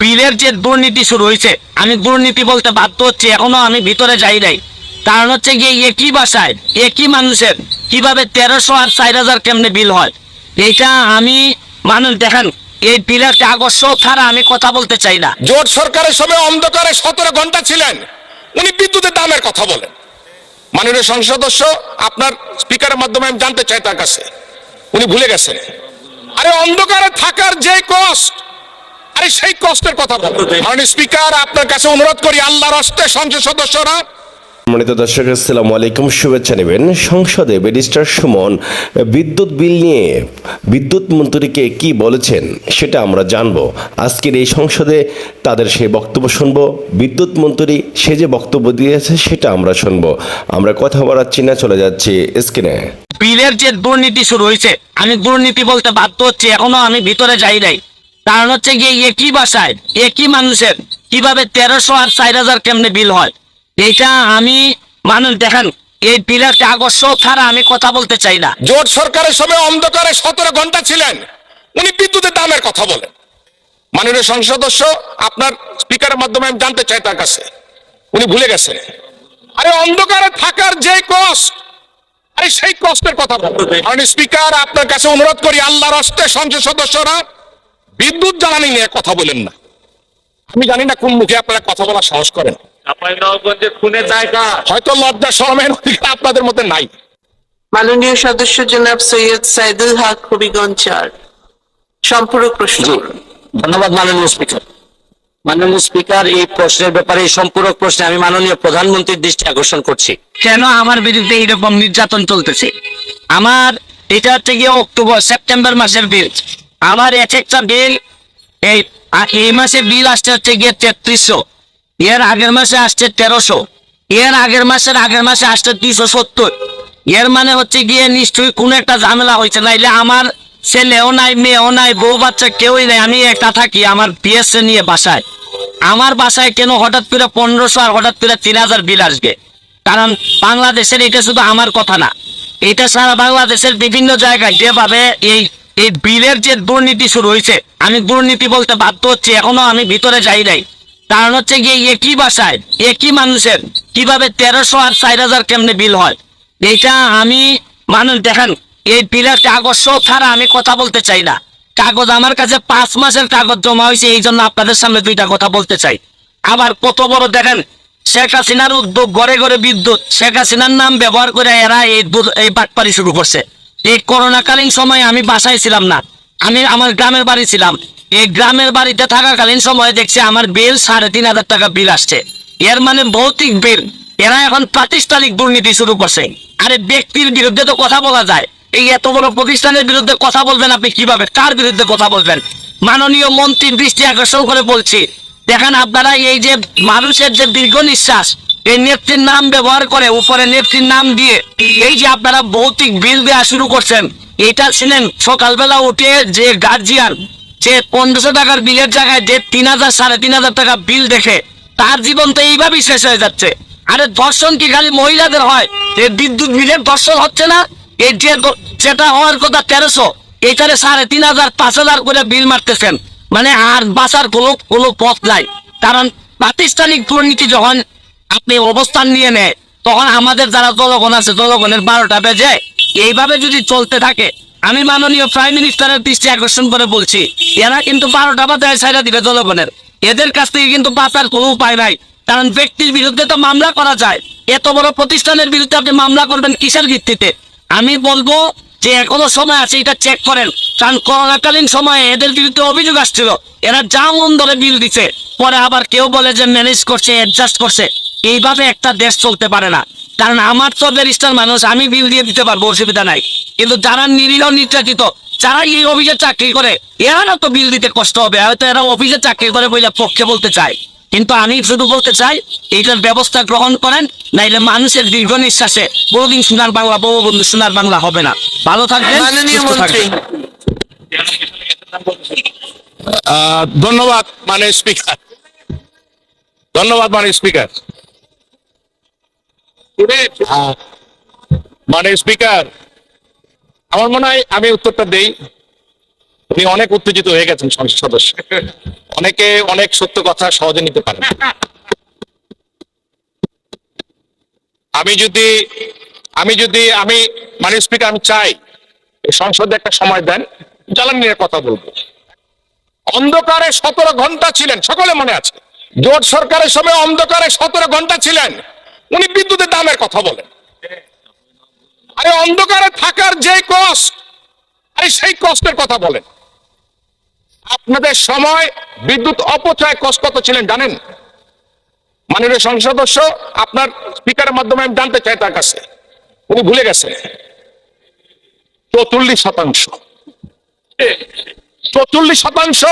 বিলের যে দুর্নীতি শুরু হয়েছে, আমি দুর্নীতি বলতে বাধ্য হচ্ছি, এখনও আমি ভিতরে যাই নাই। কারণ হচ্ছে গিয়ে একই বাসায় একই মানুষের, কীভাবে তেরোশো আর চার হাজার কেমনে বিল হয়? এইটা আমি, মানুষ দেখেন, এই বিলের সব ছাড়া আমি কথা বলতে চাই না। জোট সরকারের সময় অন্ধকারে সতেরো ঘণ্টা ছিলেন, উনি বিদ্যুতের দামের কথা বলেন। মাননীয় সংসদ সদস্য, আপনার স্পিকারের মাধ্যমে আমি জানতে চাই তার কাছে। উনি ভুলে গেছেন। আরে অন্ধকারে থাকার যে কষ্ট আরে সেই কষ্টের কথা বলেন মাননীয় স্পিকার আপনার কাছে অনুরোধ করি আল্লাহ রাস্তে সংসদ সদস্যরা। সম্মানিত দর্শক আসসালামু আলাইকুম শুভেচ্ছা নেবেন। সংসদে ব্যারিস্টার সুমন বিদ্যুৎ বিল নিয়ে বিদ্যুৎ মন্ত্রীকে কি বলেছেন সেটা আমরা জানব। আজকের এই সংসদে তাদের সেই বক্তব্য শুনব। বিদ্যুৎ মন্ত্রী সে যে বক্তব্য দিয়েছে সেটা আমরা শুনব। আমরা কথা বাড়াচ্ছি না চলে যাচ্ছি স্ক্রিনে। বিলের যে দুর্নীতি শুরু হয়েছে আমি দুর্নীতি বলতে বাধ্য হচ্ছি এখনও আমি ভিতরে যাই নাই। কারণ হচ্ছে গিয়ে একই বাসায়, একই মানুষের কীভাবে তেরোশো আর চার হাজার কেমনে বিল হয়? এইটা আমি, মানুষ দেখেন, এই বিলের ছাড়া আমি কথা বলতে চাই না। জোট সরকারের সময় অন্ধকারে সতেরো ঘণ্টা ছিলেন, উনি বিদ্যুতের দামের কথা বলেন। মাননীয় সংসদ সদস্য, আপনার স্পিকারের মাধ্যমে আমি জানতে চাই তার কাছে। উনি ভুলে গেছেন আরে অন্ধকারে থাকার যে কষ্ট আরে সেই কষ্টের কথা মাননীয় স্পিকার আপনার কাছে অনুরোধ করি আল্লাহ রাস্তে সংসদ সদস্যরা বিদ্যুৎ জ্বালানি নিয়ে কথা বলেন না। আমি জানি না কোন মুখে আপনারা কথা বলার সাহস করেন। হয়তো লজ্জা শরমের অধিকার আপনাদের মধ্যে নাই। মাননীয় সদস্য জনাব সৈয়দ সাইদুল হক হবিগঞ্জ চার সম্পূরক প্রশ্ন ধন্যবাদ মাননীয় স্পিকার। মাননীয় স্পিকার এই প্রশ্নের ব্যাপারে এই সম্পূরক প্রশ্নে আমি মাননীয় প্রধানমন্ত্রীর দৃষ্টি আকর্ষণ করছি। কেন আমার বিরুদ্ধে এইরকম নির্যাতন চলতেছে? আমার এটা হচ্ছে গিয়ে অক্টোবর সেপ্টেম্বর মাসের বিল আমার এক একটা বিল। এই এই মাসে বিল আসছে হচ্ছে গিয়ে তেত্রিশশো। এর আগের মাসে আসছে তেরোশো। এর আগের মাসের আগের মাসে আসছে দুইশো সত্তর। এর মানে হচ্ছে গিয়ে নিশ্চয়ই কোনো একটা ঝামেলা হয়েছে। নাইলে আমার ছেলেও নাই, মেয়েও নাই, বউ বাচ্চা কেউই নাই। আমি একটা থাকি আমার পিএসএ নিয়ে বাসায়। আমার বাসায় কেন হঠাৎ করে পনেরোশো আর হঠাৎ করে তিন হাজার বিল আসবে? কারণ বাংলাদেশের এটা শুধু আমার কথা না। এটা সারা বাংলাদেশের বিভিন্ন জায়গায় যেভাবে এই এই বিলের যে দুর্নীতি শুরু হয়েছে, আমি দুর্নীতি বলতে বাধ্য হচ্ছি, এখনও আমি ভিতরে যাই নাই। কারণ হচ্ছে গিয়ে একই বাসায় একই মানুষের, কীভাবে তেরোশো আর চার হাজার কেমনে বিল হয়? এইটা আমি, মানুষ দেখেন, এই বিলের কাগজ সব ছাড়া আমি কথা বলতে চাই না। কাগজ আমার কাছে পাঁচ মাসের কাগজ জমা হয়েছে, এই জন্য আপনাদের সামনে দুইটা কথা বলতে চাই। আবার কত বড় দেখেন, শেখ হাসিনার উদ্যোগ, ঘরে ঘরে বিদ্যুৎ, শেখ হাসিনার নাম ব্যবহার করে এরা এই এই বাটপারি শুরু করছে। এই করোনাকালীন সময়ে আমি বাসায় ছিলাম না। আমি আমার গ্রামের বাড়ি ছিলাম। এই গ্রামের বাড়িতে থাকাকালীন সময়ে দেখছি আমার বিল সাড়ে তিন হাজার টাকা বিল আসছে। এর মানে ভৌতিক বিল। এরা এখন প্রাতিষ্ঠানিক দুর্নীতি শুরু করছে। আরে ব্যক্তির বিরুদ্ধে তো কথা বলা যায়। এই এত বড় প্রতিষ্ঠানের বিরুদ্ধে কথা বলবেন আপনি কীভাবে? কার বিরুদ্ধে কথা বলবেন? মাননীয় মন্ত্রীর দৃষ্টি আকর্ষণ করে বলছি। দেখেন আপনারা এই যে মানুষের যে দীর্ঘ নিঃশ্বাস এই নেত্রীর নাম ব্যবহার করে উপরে নেত্রীর নাম দিয়ে এই যে আপনারা ভৌতিক বিল দেওয়া শুরু করছেন, এটা ছিলেন সকালবেলা উঠে যে গার্জিয়ান যে পনেরোশো টাকার বিলের জায়গায় যে তিন হাজার, সাড়ে তিন হাজার টাকা বিল দেখে, তার জীবন তো এইভাবেই শেষ হয়ে যাচ্ছে। আরে ধর্ষণ কি খালি মহিলাদের হয়? যে বিদ্যুৎ বিলের ধর্ষণ হচ্ছে না? এই যে যেটা হওয়ার কথা তেরোশো এখানে সাড়ে তিন হাজার, পাঁচ হাজার করে বিল মারতেছেন। মানে আর বাঁচার কোনো কোনো পথ নাই। কারণ প্রাতিষ্ঠানিক দুর্নীতি যখন আপনি অবস্থান নিয়ে নেয় তখন আমাদের যারা জনগণ আছে, জনগণের বারোটা বেজে, এইভাবে যদি চলতে থাকে, আমি মাননীয় প্রাইম মিনিস্টারের দৃষ্টি আকর্ষণ করে বলছি, এরা কিন্তু বারোটা বাজে ছাইরা দিবে জনগণের। এদের কাছ থেকে কিন্তু বাঁচার কোনো উপায় নাই, কারণ ব্যক্তির বিরুদ্ধে তো মামলা করা যায়। এত বড় প্রতিষ্ঠানের বিরুদ্ধে আপনি মামলা করবেন কিসের ভিত্তিতে? আমি বলব যে এখনও সময় আছে, এটা চেক করেন। কারণ করোনাকালীন সময়ে এদের বিরুদ্ধে অভিযোগ আসছিল, এরা যা মন ধরে বিল দিচ্ছে পরে আবার কেউ বলে যে ম্যানেজ করছে অ্যাডজাস্ট করছে। এইভাবে একটা দেশ চলতে পারে না। কারণ আমার তো ব্যারিস্টার মানুষ আমি বিল দিয়ে দিতে পারব অসুবিধা নাই। কিন্তু যারা নিরীহ নির্যাতিত যারা এই অফিসে চাকরি করে এরা না তো বিল দিতে কষ্ট হবে। হয়তো এরা অফিসে চাকরি করে বলে পক্ষে বলতে চায়। কিন্তু আমি শুধু বলতে চাই এইটার ব্যবস্থা গ্রহণ করেন নাইলে মানুষের দীর্ঘ নিঃশ্বাসে বহুদিন সোনার বাংলা বহু বন্ধু সোনার বাংলা হবে না। ভালো থাকবেন ধন্যবাদ মানে স্পিকার। ধন্যবাদ মানে স্পিকার। মানে স্পিকার আমার মনে হয় আমি উত্তরটা দেই। উনি অনেক উত্তেজিত হয়ে গেছেন সংসদ সদস্য। অনেকে অনেক সত্য কথা সহজে নিতে পারেন আমি যদি আমি যদি, আমি মানে স্পিকার আমি চাই সংসদে একটা সময় দেন জ্বালানি নিয়ে কথা বলব। অন্ধকারে সতেরো ঘণ্টা ছিলেন, সকলে মনে আছে? জোট সরকারের সময় অন্ধকারে সতেরো ঘণ্টা ছিলেন। উনি বিদ্যুতের দামের কথা বলেন। আরে অন্ধকারে থাকার যে কষ্ট আরে সেই কষ্টের কথা বলেন। আপনাদের সময় বিদ্যুৎ অপচয় কষ্ট কত ছিলেন জানেন? মাননীয় সংসদ সদস্য, আপনার স্পিকারের মাধ্যমে আমি জানতে চাই তার কাছে। উনি ভুলে গেছে চৌচল্লিশ শতাংশ। চৌচল্লিশ শতাংশ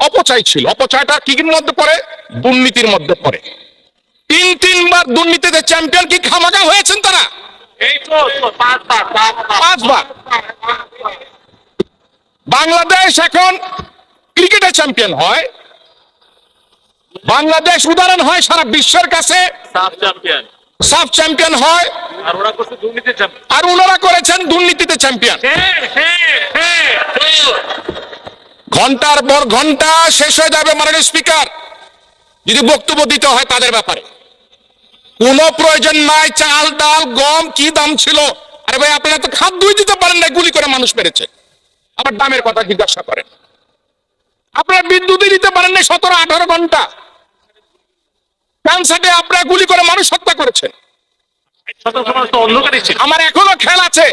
অপচয় ছিল। অপচয়টা কি মধ্যে পড়ে? দুর্নীতির মধ্যে পড়ে। তিন তিনবার দুর্নীতিতে চ্যাম্পিয়ন কি খামাকা হয়েছেন তারা? এই তো তো, পাঁচবার বাংলাদেশ এখন ক্রিকেটে চ্যাম্পিয়ন হয়। বাংলাদেশ উদাহরণ হয় সারা বিশ্বের কাছে। সাফ চ্যাম্পিয়ন। হয়। আর ওরা করছে দুর্নীতি চ্যাম্পিয়ন। আর ওনারা করেছেন দুর্নীতিতে চ্যাম্পিয়ন। ঘণ্টার পর ঘণ্টা শেষ হয়ে যাবে মাননীয় স্পিকার। যদি বক্তব্য দিতে হয় তাদের ব্যাপারে। কোনো প্রয়োজন নাই, চাল, ডাল, গম, কি দাম ছিল? আরে ভাই, আপনারা তো খাদ্যই দিতে পারেন না গুলি করে মানুষ মেরেছে। আবার দামের কথা জিজ্ঞাসা করেন। আপনারা বিদ্যুৎই দিতে পারেন না সতেরো, আঠারো ঘণ্টা। ক্যান্সারে আপনারা গুলি করে মানুষ হত্যা করেছেন আমার এখনও খেয়াল আছে।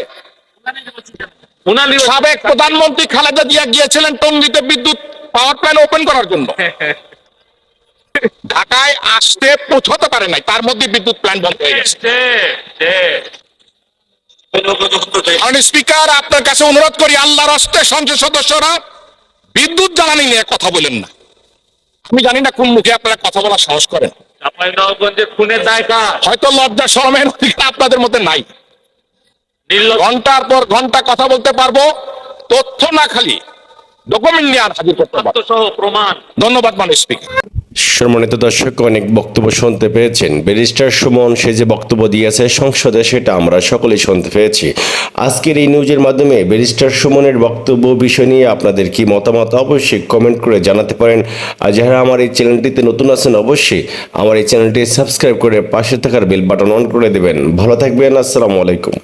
সাবেক প্রধানমন্ত্রী খালেদা জিয়া গিয়েছিলেন টঙ্গিতে বিদ্যুৎ পাওয়ার প্ল্যান্ট ওপেন করার জন্য। ঢাকায় আসতে পৌঁছতে পারে নাই। তার মধ্যে বিদ্যুৎ প্ল্যান্ট বন্ধ হয়ে গেছে। স্পিকার আপনার কাছে অনুরোধ করি আল্লাহর হস্তে সংসদ সদস্যরা বিদ্যুৎ জ্বালানি নিয়ে কথা বলেন না। আমি জানি না কোন মুখে আপনারা কথা বলা সাহস করেন। হয়তো লজ্জা শরমের আপনাদের মধ্যে নাই। ঘণ্টার পর ঘণ্টা কথা বলতে পারব তথ্য না খালি ডকুমেন্ট নিয়ে আর হাজির করতে পারব প্রমাণ। ধন্যবাদ মাননীয় স্পিকার সম্মানিত দর্শক, অনেক বক্তব্য শুনতে পেয়েছেন। ব্যারিস্টার সুমন সে যে বক্তব্য দিয়েছে সংসদে, সেটা আমরা সকলেই শুনতে পেয়েছি। আজকের এই নিউজের মাধ্যমে ব্যারিস্টার সুমনের বক্তব্য বিষয় নিয়ে আপনাদের কি মতামত? অবশ্যই কমেন্ট করে জানাতে পারেন। আর যারা আমার এই চ্যানেলটিতে নতুন আছেন, অবশ্যই আমার এই চ্যানেলটি সাবস্ক্রাইব করে পাশে থাকার বেল বাটন অন করে দেবেন। ভালো থাকবেন, আসসালামু আলাইকুম।